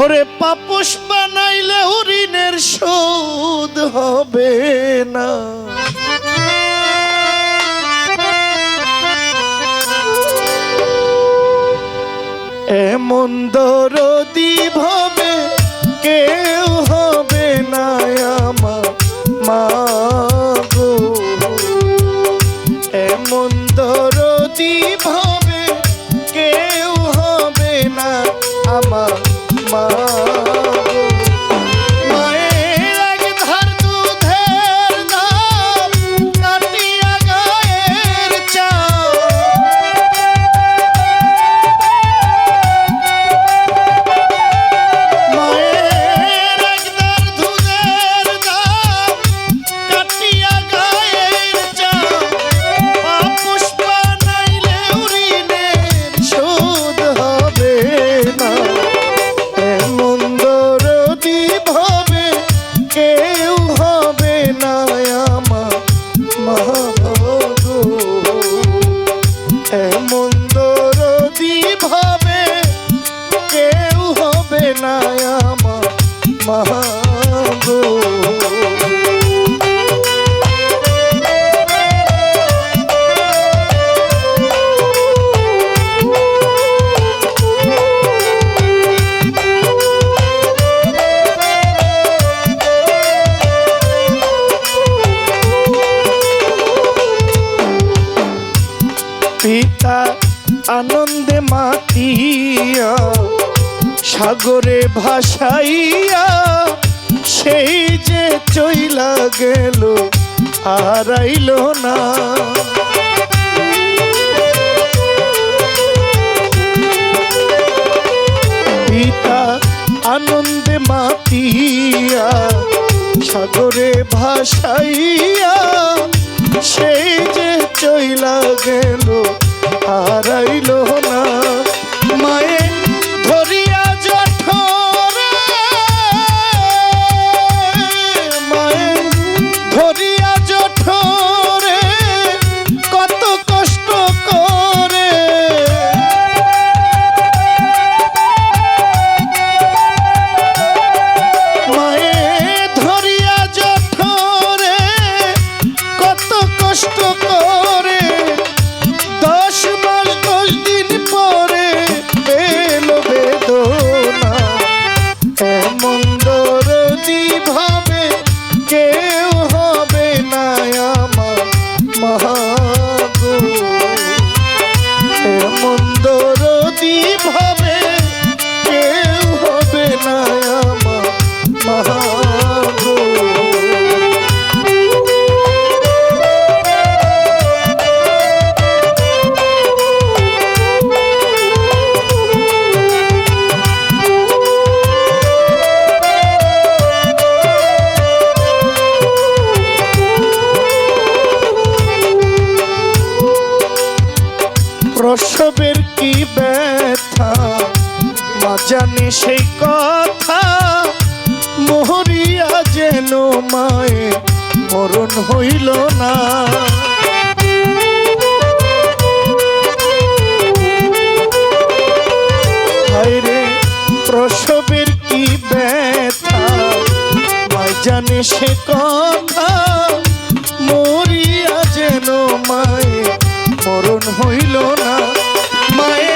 ওরে পাপুষ বানাইলে হরিণের শোধ হবে না। এমন দরদি ভাবে কেউ হবে না আমার মা গো। এমন দরদি ভাবে কেউ হবে না আমার মা না আমার মাগো সাগরে ভাসাইয়া সেই যে চইলা গেল, হারাইল না। পিতা আনন্দে মাতিয়া সাগরে ভাসাইয়া সেই যে চইলা গেল, হারাইল না। এমন প্রসবের কি ব্যথা? মা জানে সেই কথা। মোহরিয়া যেন মায়ে, মরণ হইল না। প্রসবের কি ব্যথা? মা জানে সে কথা। মরিয়া যেন মায়ে মরণ হইল না। মায়ে